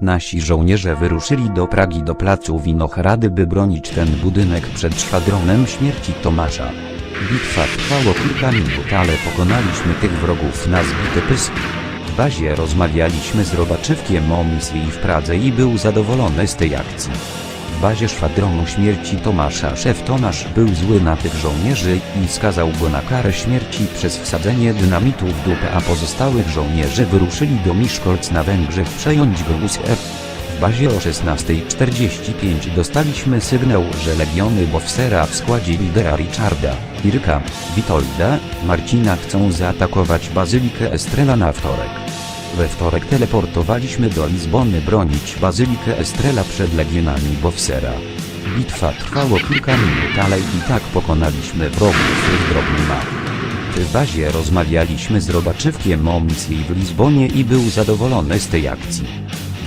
Nasi żołnierze wyruszyli do Pragi do placu Winohrady by bronić ten budynek przed szwadronem śmierci Tomasza. Bitwa trwało kilka minut, ale pokonaliśmy tych wrogów na zbite pyski. W bazie rozmawialiśmy z Robaczywkiem o misji w Pradze i był zadowolony z tej akcji. W bazie szwadronu śmierci Tomasza szef Tomasz był zły na tych żołnierzy i skazał go na karę śmierci przez wsadzenie dynamitu w dupę, a pozostałych żołnierzy wyruszyli do Miszkolc na Węgrzech przejąć Wrocław. W bazie o 16.45 dostaliśmy sygnał, że legiony Bofsera w składzie lidera Richarda, Irka, Witolda, Marcina chcą zaatakować bazylikę Estrela na wtorek. We wtorek teleportowaliśmy do Lizbony bronić bazylikę Estrela przed legionami Bofsera. Bitwa trwało kilka minut, ale i tak pokonaliśmy wrogów w drobny map. W bazie rozmawialiśmy z Robaczywkiem o misji w Lizbonie i był zadowolony z tej akcji.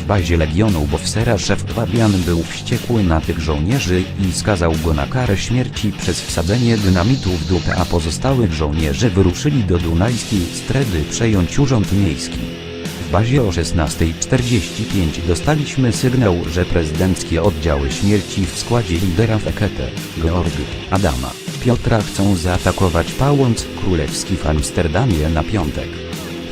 W bazie Legionu Bofsera szef Fabian był wściekły na tych żołnierzy i skazał go na karę śmierci przez wsadzenie dynamitu w dupę, a pozostałych żołnierzy wyruszyli do Dunajskiej Stredy przejąć urząd miejski. Bazie o 16.45 dostaliśmy sygnał, że prezydenckie oddziały śmierci w składzie lidera Fekete, Georg, Adama, Piotra chcą zaatakować Pałac Królewski w Amsterdamie na piątek.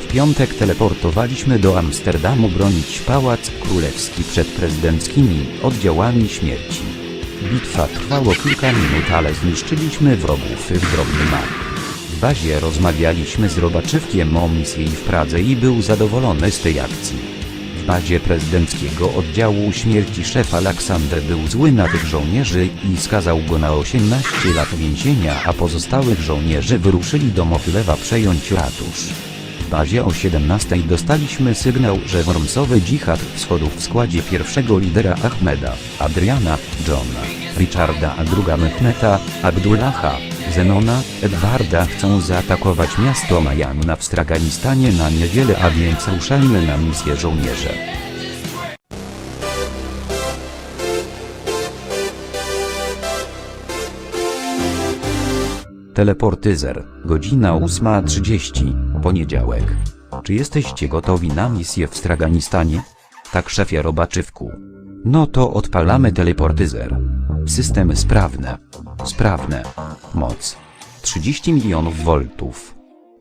W piątek teleportowaliśmy do Amsterdamu bronić Pałac Królewski przed prezydenckimi oddziałami śmierci. Bitwa trwało kilka minut, ale zniszczyliśmy wrogów w drobny map. Bazie rozmawialiśmy z Robaczywkiem o misji w Pradze i był zadowolony z tej akcji. W bazie prezydenckiego oddziału śmierci szef Aleksander był zły na tych żołnierzy i skazał go na 18 lat więzienia, a pozostałych żołnierzy wyruszyli do Mohylewa przejąć ratusz. W bazie o 17 dostaliśmy sygnał, że wormsowy dżihad wschodów w składzie pierwszego lidera Ahmeda, Adriana, Johna, Richarda a druga Mehmeta, Abdullaha, Zenona, Edwarda chcą zaatakować miasto Majanna w Straganistanie na niewiele, a więc ruszajmy na misję żołnierze. Teleportyzer, godzina 8.30, poniedziałek. Czy jesteście gotowi na misję w Straganistanie? Tak szefie Robaczywku. No to odpalamy teleportyzer. Systemy sprawne. Sprawne. Moc. 30 milionów voltów.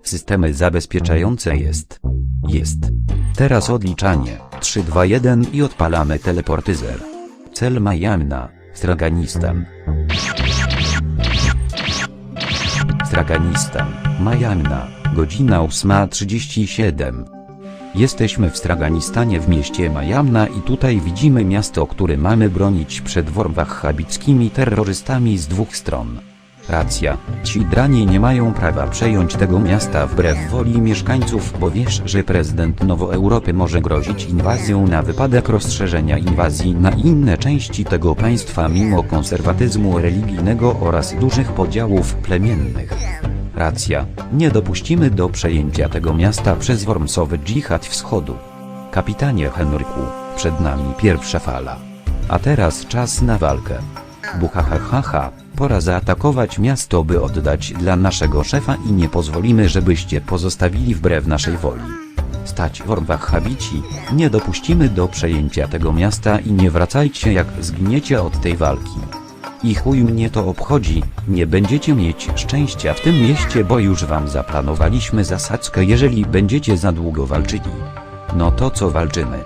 Systemy zabezpieczające jest. Jest. Teraz odliczanie. 3, 2, 1 i odpalamy teleportyzer. Cel Majamna. Straganistan. Straganistan, Majamna, godzina 8.37. Jesteśmy w Straganistanie w mieście Majamna i tutaj widzimy miasto, które mamy bronić przed wahhabickimi terrorystami z dwóch stron. Racja, ci dranie nie mają prawa przejąć tego miasta wbrew woli mieszkańców, bo wiesz, że prezydent Nowoeuropy może grozić inwazją na wypadek rozszerzenia inwazji na inne części tego państwa mimo konserwatyzmu religijnego oraz dużych podziałów plemiennych. Racja, nie dopuścimy do przejęcia tego miasta przez wormsowy dżihad wschodu. Kapitanie Henryku, przed nami pierwsza fala. A teraz czas na walkę. Buhahahaha, pora zaatakować miasto by oddać dla naszego szefa i nie pozwolimy żebyście pozostawili wbrew naszej woli. Stać Wahhabici, nie dopuścimy do przejęcia tego miasta i nie wracajcie jak zgniecie od tej walki. I chuj mnie to obchodzi, nie będziecie mieć szczęścia w tym mieście bo już wam zaplanowaliśmy zasadzkę jeżeli będziecie za długo walczyli. No to co walczymy?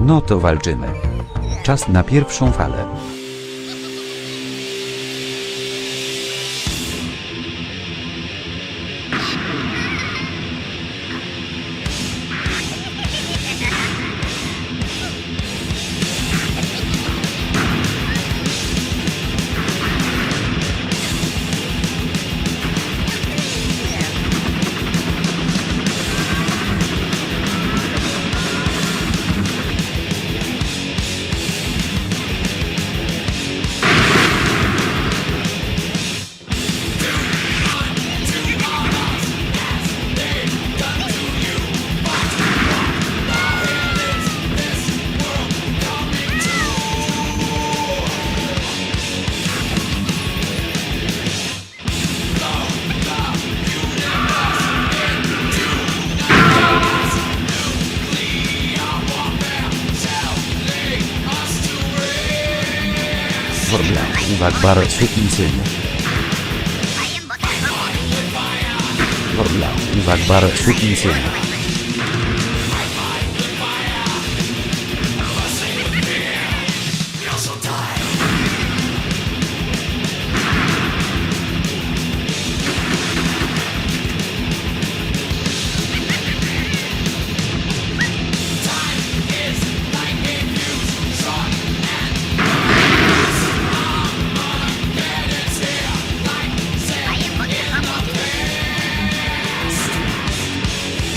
No to walczymy. Czas na pierwszą falę. butter chicken soup. Blah, blah, blah. Like butter chicken soup.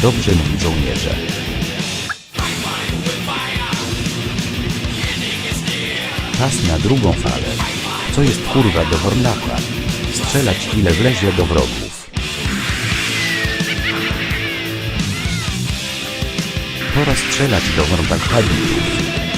Dobrze mój żołnierze. Czas na drugą falę. Co jest kurwa do Hornaka? Strzelać ile wlezie do wrogów. Pora strzelać do Hornbachaditów.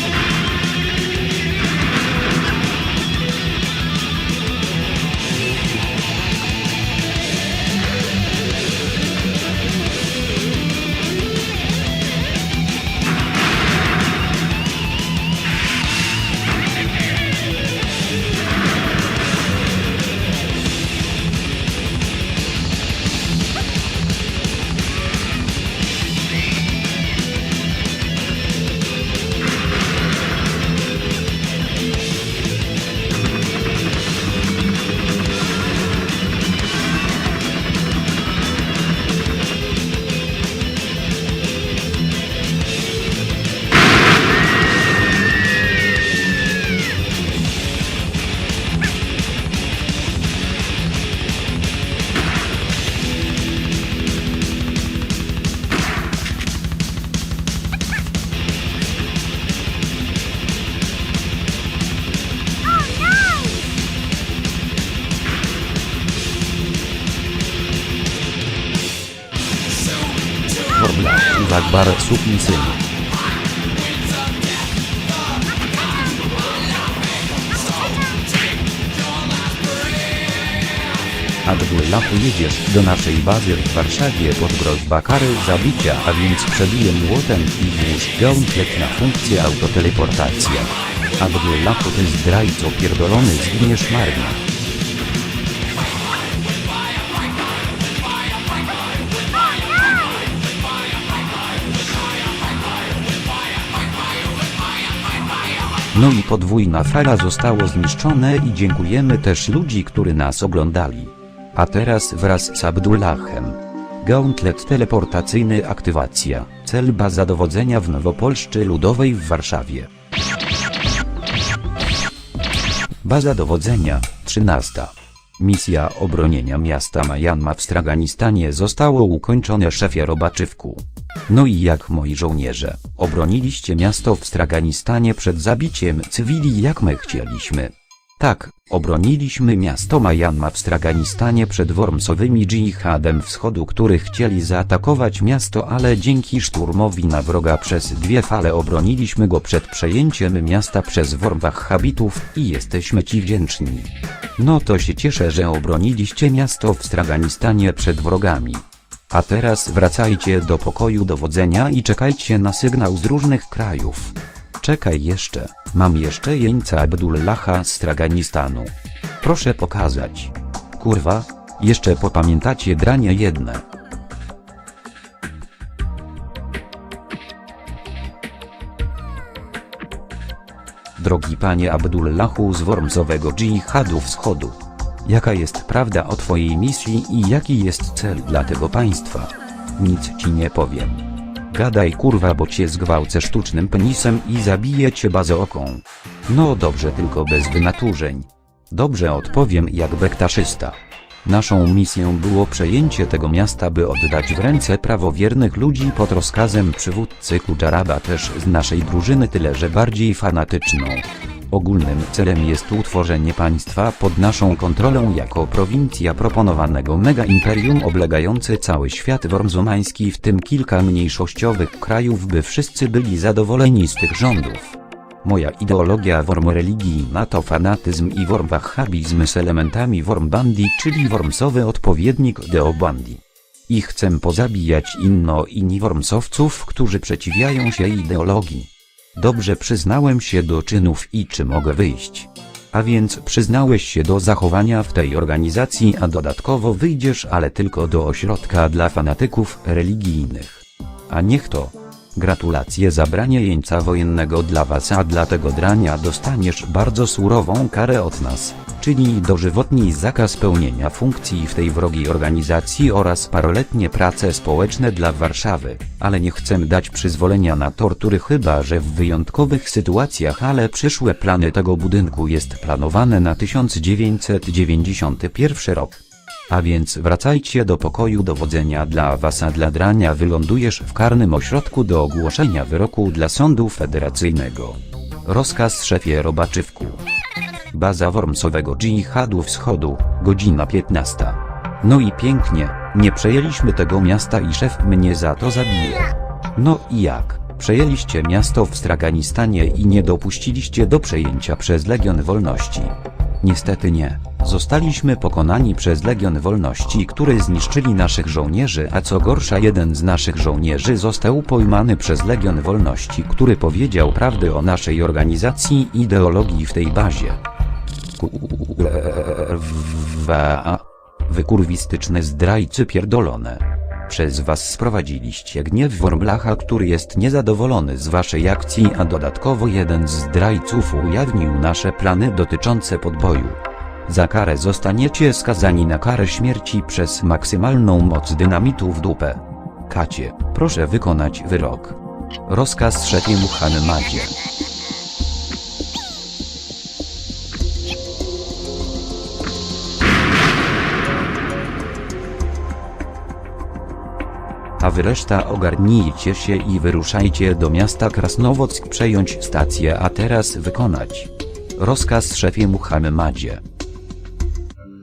Bar syn. Abdullahu jedziesz do naszej bazy w Warszawie pod groźba kary zabicia, a więc przebiję młotem i włóż gauntlet na funkcję autoteleportacja. Abdullahu ty zdrajco pierdolony zginiesz marnie. No i podwójna fala zostało zniszczone i dziękujemy też ludzi, którzy nas oglądali. A teraz wraz z Abdullahem. Gauntlet teleportacyjny aktywacja. Cel baza dowodzenia w Nowopolszczy Ludowej w Warszawie. Baza dowodzenia 13. Misja obronienia miasta Majanma w Straganistanie zostało ukończone szefie Robaczywku. No i jak moi żołnierze, obroniliście miasto w Straganistanie przed zabiciem cywili jak my chcieliśmy. Tak, obroniliśmy miasto Majanma w Straganistanie przed wormsowymi dżihadem wschodu, którzy chcieli zaatakować miasto, ale dzięki szturmowi na wroga przez dwie fale obroniliśmy go przed przejęciem miasta przez habitów i jesteśmy ci wdzięczni. No to się cieszę, że obroniliście miasto w Straganistanie przed wrogami. A teraz wracajcie do pokoju dowodzenia i czekajcie na sygnał z różnych krajów. Czekaj jeszcze, mam jeszcze jeńca Abdullaha z Straganistanu. Proszę pokazać. Kurwa, jeszcze popamiętacie dranie jedne. Drogi panie Abdullahu z Wormsowego dżihadu wschodu. Jaka jest prawda o twojej misji i jaki jest cel dla tego państwa? Nic ci nie powiem. Gadaj kurwa, bo cię zgwałcę sztucznym penisem i zabiję cię bazooką. No dobrze, tylko bez wynaturzeń. Dobrze odpowiem jak bektaszysta. Naszą misją było przejęcie tego miasta, by oddać w ręce prawowiernych ludzi pod rozkazem przywódcy Kudżaraba też z naszej drużyny tyle że bardziej fanatyczną. Ogólnym celem jest utworzenie państwa pod naszą kontrolą jako prowincja proponowanego mega imperium oblegające cały świat wormzomański w tym kilka mniejszościowych krajów by wszyscy byli zadowoleni z tych rządów. Moja ideologia worm religijna to fanatyzm i worm wahhabizm z elementami worm bandi, czyli wormsowy odpowiednik deobandi. I chcę pozabijać inno inni wormsowców, którzy przeciwiają się ideologii. Dobrze przyznałem się do czynów i czy mogę wyjść? A więc przyznałeś się do zachowania w tej organizacji, a dodatkowo wyjdziesz ale tylko do ośrodka dla fanatyków religijnych. A niech to. Gratulacje zabranie jeńca wojennego dla was, a dla tego drania dostaniesz bardzo surową karę od nas, czyli dożywotni zakaz pełnienia funkcji w tej wrogiej organizacji oraz paroletnie prace społeczne dla Warszawy, ale nie chcę dać przyzwolenia na tortury chyba, że w wyjątkowych sytuacjach, ale przyszłe plany tego budynku jest planowane na 1991 rok. A więc wracajcie do pokoju dowodzenia dla was, a dla drania wylądujesz w karnym ośrodku do ogłoszenia wyroku dla sądu federacyjnego. Rozkaz szefie Robaczywku. Baza Wormsowego Dżihadu Wschodu, godzina 15. No i pięknie, nie przejęliśmy tego miasta i szef mnie za to zabije. No i jak? Przejęliście miasto w Straganistanie i nie dopuściliście do przejęcia przez Legion Wolności. Niestety nie. Zostaliśmy pokonani przez Legion Wolności, który zniszczyli naszych żołnierzy, a co gorsza jeden z naszych żołnierzy został pojmany przez Legion Wolności, który powiedział prawdę o naszej organizacji i ideologii w tej bazie. Wykurwistyczne zdrajcy pierdolone. Przez was sprowadziliście gniew Wormlacha, który jest niezadowolony z waszej akcji, a dodatkowo jeden z zdrajców ujawnił nasze plany dotyczące podboju. Za karę zostaniecie skazani na karę śmierci przez maksymalną moc dynamitu w dupę. Kacie, proszę wykonać wyrok. Rozkaz szefie Muhammadzie. A wy reszta ogarnijcie się i wyruszajcie do miasta Krasnowock przejąć stację, a teraz wykonać. Rozkaz szefie Muhammadzie.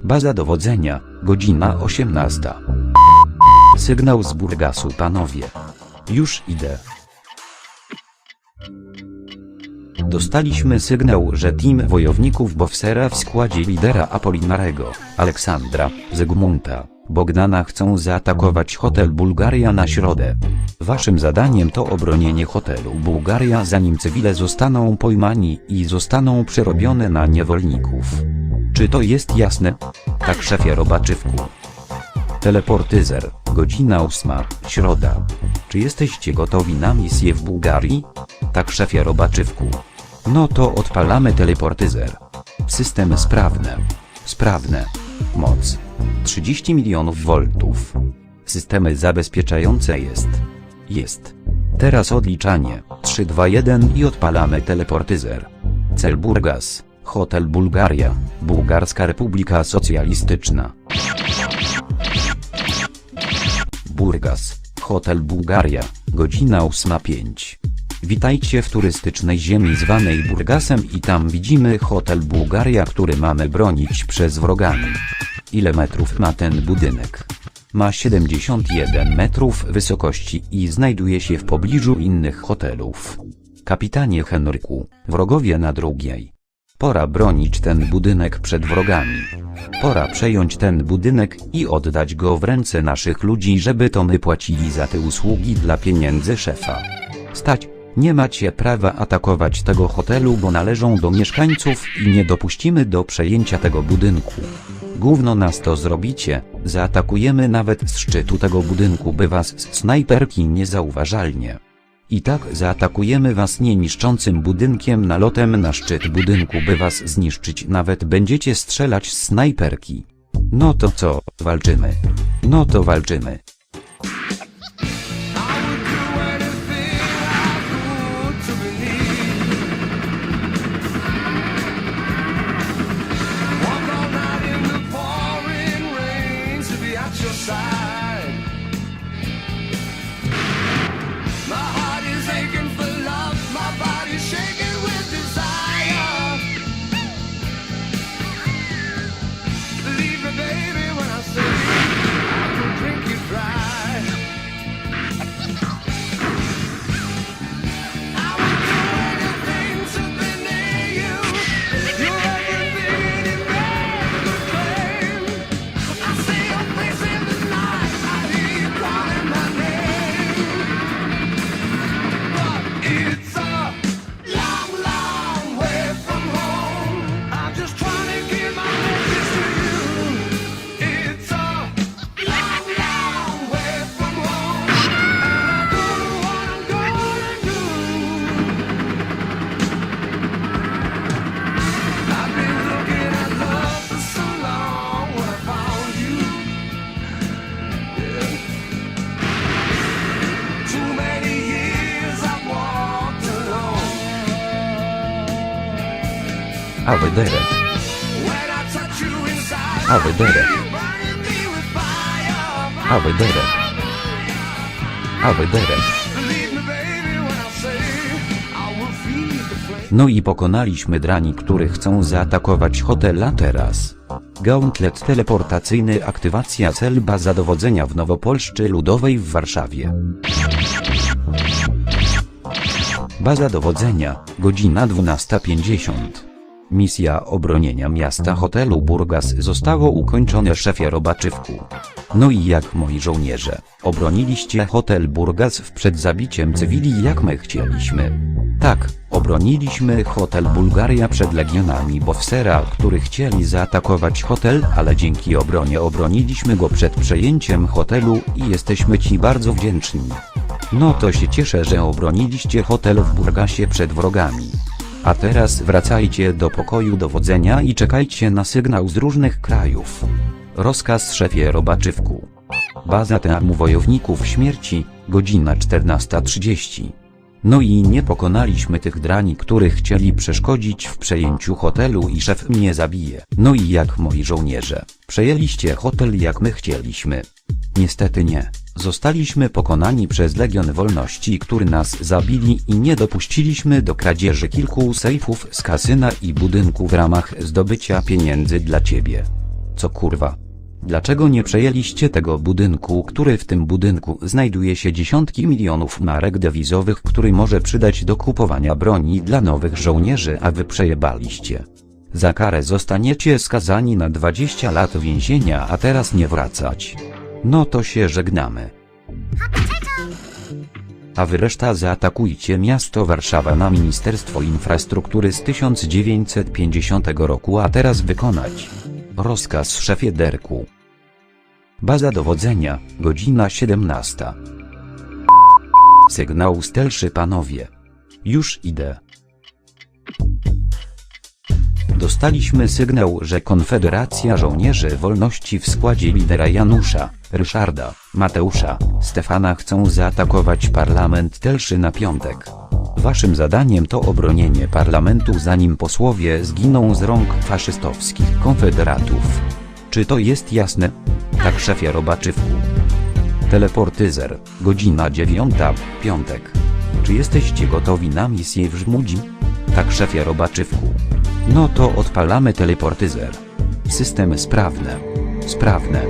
Baza dowodzenia, godzina 18. Sygnał z Burgasu panowie. Już idę. Dostaliśmy sygnał, że team wojowników Bowsera w składzie lidera Apolinarego, Aleksandra, Zygmunta, Bogdana chcą zaatakować hotel Bulgaria na środę. Waszym zadaniem to obronienie hotelu Bułgaria zanim cywile zostaną pojmani i zostaną przerobione na niewolników. Czy to jest jasne? Tak szefie Robaczywku. Teleportyzer, godzina ósma, środa. Czy jesteście gotowi na misję w Bułgarii? Tak szefie Robaczywku. No to odpalamy teleportyzer. Systemy sprawne. Sprawne. Moc. 30 milionów voltów. Systemy zabezpieczające jest. Jest. Teraz odliczanie. 3, 2, 1 i odpalamy teleportyzer. Cel Burgas. Hotel Bulgaria. Bułgarska Republika Socjalistyczna. Burgas. Hotel Bułgaria. Godzina 8.05. Witajcie w turystycznej ziemi zwanej Burgasem i tam widzimy hotel Bułgaria, który mamy bronić przez wrogami. Ile metrów ma ten budynek? Ma 71 metrów wysokości i znajduje się w pobliżu innych hotelów. Kapitanie Henryku, wrogowie na drugiej. Pora bronić ten budynek przed wrogami. Pora przejąć ten budynek i oddać go w ręce naszych ludzi, żeby to my płacili za te usługi dla pieniędzy szefa. Stać, nie macie prawa atakować tego hotelu, bo należą do mieszkańców i nie dopuścimy do przejęcia tego budynku. Gówno nas to zrobicie, zaatakujemy nawet z szczytu tego budynku, by was z snajperki nie zauważalnie. I tak zaatakujemy was nieniszczącym budynkiem nalotem na szczyt budynku, by was zniszczyć, nawet będziecie strzelać z snajperki. No to co, walczymy? No to walczymy. Will feed the flame. No i pokonaliśmy drani, którzy chcą zaatakować hotela teraz. Gauntlet teleportacyjny aktywacja cel baza dowodzenia w Nowopolszczy Ludowej w Warszawie. Baza dowodzenia, godzina 12.50. Misja obronienia miasta hotelu Burgas zostało ukończone szefie Robaczywku. No i jak moi żołnierze, obroniliście hotel Burgas przed zabiciem cywili jak my chcieliśmy. Tak, obroniliśmy hotel Bulgaria przed legionami Bofsera, którzy chcieli zaatakować hotel, ale dzięki obronie obroniliśmy go przed przejęciem hotelu i jesteśmy Ci bardzo wdzięczni. No to się cieszę, że obroniliście hotel w Burgasie przed wrogami. A teraz wracajcie do pokoju dowodzenia i czekajcie na sygnał z różnych krajów. Rozkaz szefie Robaczywku. Baza teamu wojowników śmierci, godzina 14.30. No i nie pokonaliśmy tych drani, których chcieli przeszkodzić w przejęciu hotelu i szef mnie zabije. No i jak moi żołnierze, przejęliście hotel jak my chcieliśmy. Niestety nie. Zostaliśmy pokonani przez Legion Wolności, który nas zabili i nie dopuściliśmy do kradzieży kilku sejfów z kasyna i budynku w ramach zdobycia pieniędzy dla ciebie. Co kurwa? Dlaczego nie przejęliście tego budynku, który w tym budynku znajduje się dziesiątki milionów marek dewizowych, który może przydać do kupowania broni dla nowych żołnierzy, a wy przejebaliście? Za karę zostaniecie skazani na 20 lat więzienia, a teraz nie wracać. No to się żegnamy. A wy reszta zaatakujcie miasto Warszawa na Ministerstwo Infrastruktury z 1950 roku, a teraz wykonać. Rozkaz szefie Derku. Baza dowodzenia, godzina 17. Sygnał stelszy panowie. Już idę. Dostaliśmy sygnał, że Konfederacja Żołnierzy Wolności w składzie lidera Janusza, Ryszarda, Mateusza, Stefana chcą zaatakować parlament Telszy na piątek. Waszym zadaniem to obronienie parlamentu zanim posłowie zginą z rąk faszystowskich konfederatów. Czy to jest jasne? Tak szefie Robaczywku. Teleportyzer, godzina 9, piątek. Czy jesteście gotowi na misję w Żmudzi? Tak szefie Robaczywku. No to odpalamy teleportyzer. Systemy sprawne. Sprawne.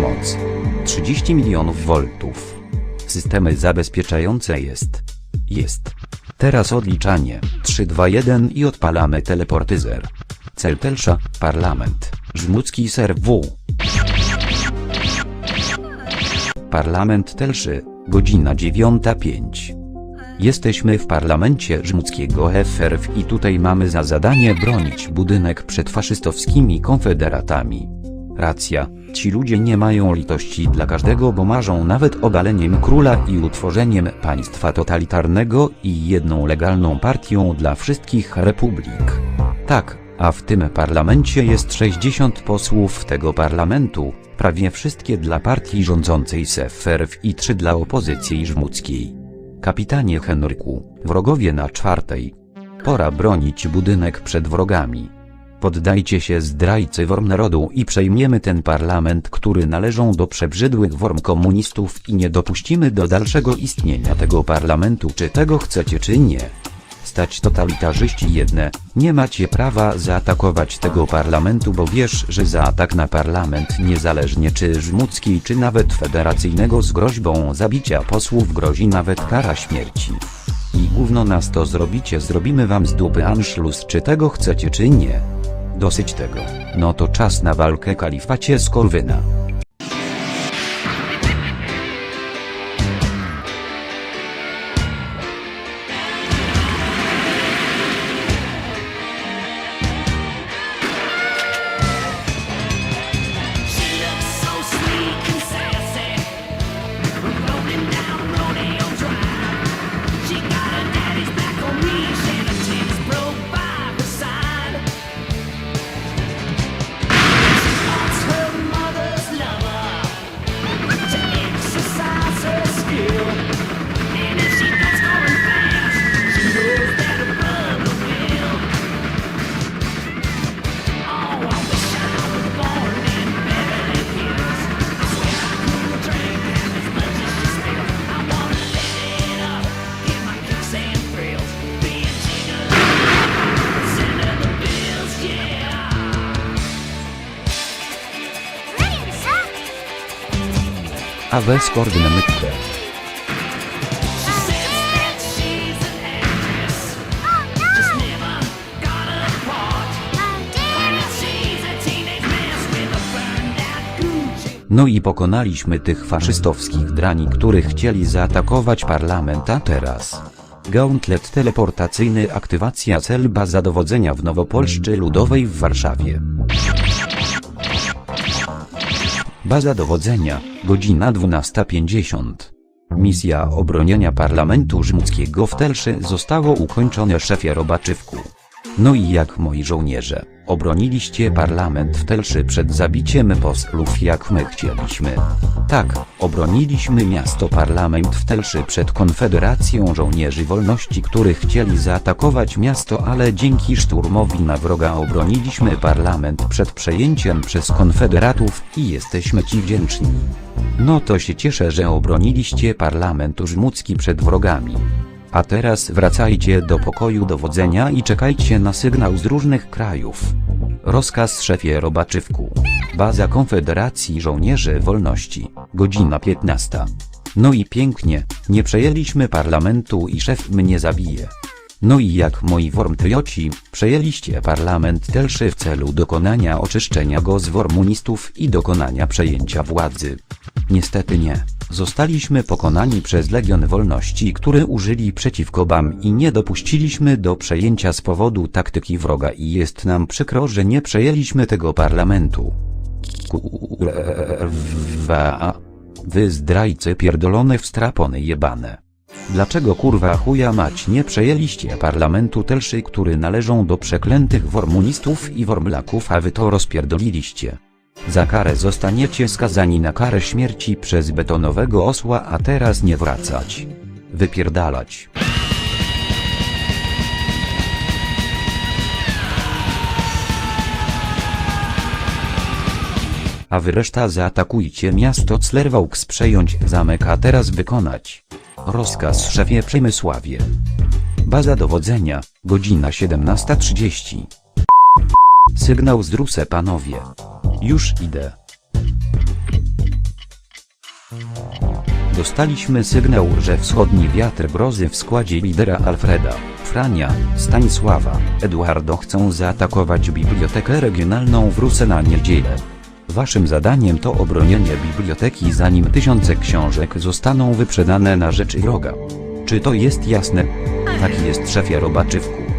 Moc. 30 milionów voltów. Systemy zabezpieczające jest. Jest. Teraz odliczanie. 3, 2, 1 i odpalamy teleportyzer. Cel Telsza, Parlament. Żmudzki serw. Parlament Telszy, godzina 9.05. Jesteśmy w parlamencie żmudzkiego FRF i tutaj mamy za zadanie bronić budynek przed faszystowskimi konfederatami. Racja, ci ludzie nie mają litości dla każdego, bo marzą nawet obaleniem króla i utworzeniem państwa totalitarnego i jedną legalną partią dla wszystkich republik. Tak, a w tym parlamencie jest 60 posłów tego parlamentu, prawie wszystkie dla partii rządzącej SFRF i 3 dla opozycji żmudzkiej. Kapitanie Henryku, wrogowie na czwartej. Pora bronić budynek przed wrogami. Poddajcie się zdrajcy worm narodu i przejmiemy ten parlament, który należą do przebrzydłych worm komunistów i nie dopuścimy do dalszego istnienia tego parlamentu czy tego chcecie czy nie. Stać totalitarzyści jedne, nie macie prawa zaatakować tego parlamentu, bo wiesz, że za atak na parlament niezależnie czy żmudzki czy nawet federacyjnego z groźbą zabicia posłów grozi nawet kara śmierci. I gówno nas to zrobicie, zrobimy wam z dupy anszlus czy tego chcecie czy nie. Dosyć tego, no to czas na walkę kalifacie Skorwyna. She burned out Gucci. No i pokonaliśmy tych faszystowskich drani, których chcieli zaatakować parlament, a teraz. Gauntlet teleportacyjny aktywacja cel baza dowodzenia w Nowopolszczy Ludowej w Warszawie. Baza dowodzenia, godzina 12.50. Misja obronienia parlamentu rzymskiego w Telszy zostało ukończone szefie Robaczywku. No i jak moi żołnierze, obroniliście parlament w Telszy przed zabiciem posłów jak my chcieliśmy. Tak, obroniliśmy miasto parlament w Telszy przed konfederacją żołnierzy wolności, których chcieli zaatakować miasto, ale dzięki szturmowi na wroga obroniliśmy parlament przed przejęciem przez konfederatów i jesteśmy ci wdzięczni. No to się cieszę, że obroniliście parlament żmucki przed wrogami. A teraz wracajcie do pokoju dowodzenia i czekajcie na sygnał z różnych krajów. Rozkaz szefie Robaczywku. Baza Konfederacji Żołnierzy Wolności. Godzina 15. No i pięknie, nie przejęliśmy parlamentu i szef mnie zabije. No i jak moi wormtrioci, przejęliście parlament Telszy w celu dokonania oczyszczenia go z wormunistów i dokonania przejęcia władzy. Niestety nie. Zostaliśmy pokonani przez Legion Wolności, który użyli przeciwko BAM i nie dopuściliśmy do przejęcia z powodu taktyki wroga i jest nam przykro, że nie przejęliśmy tego parlamentu. Kurwa. Wy zdrajcy pierdolone wstrapony jebane. Dlaczego kurwa chuja mać nie przejęliście parlamentu Telszy, który należą do przeklętych wormunistów i wormlaków, a wy to rozpierdoliliście? Za karę zostaniecie skazani na karę śmierci przez betonowego osła, a teraz nie wracać. Wypierdalać. A wy reszta zaatakujcie miasto Clerwaux przejąć zamek, a teraz wykonać. Rozkaz szefie Przemysławie. Baza dowodzenia, godzina 17.30. Sygnał z Druse panowie. Już idę. Dostaliśmy sygnał, że wschodni wiatr grozy w składzie lidera Alfreda, Frania, Stanisława, Eduardo chcą zaatakować bibliotekę regionalną w Ruse na niedzielę. Waszym zadaniem to obronienie biblioteki zanim tysiące książek zostaną wyprzedane na rzecz wroga. Czy to jest jasne? Taki jest szefie Robaczywku.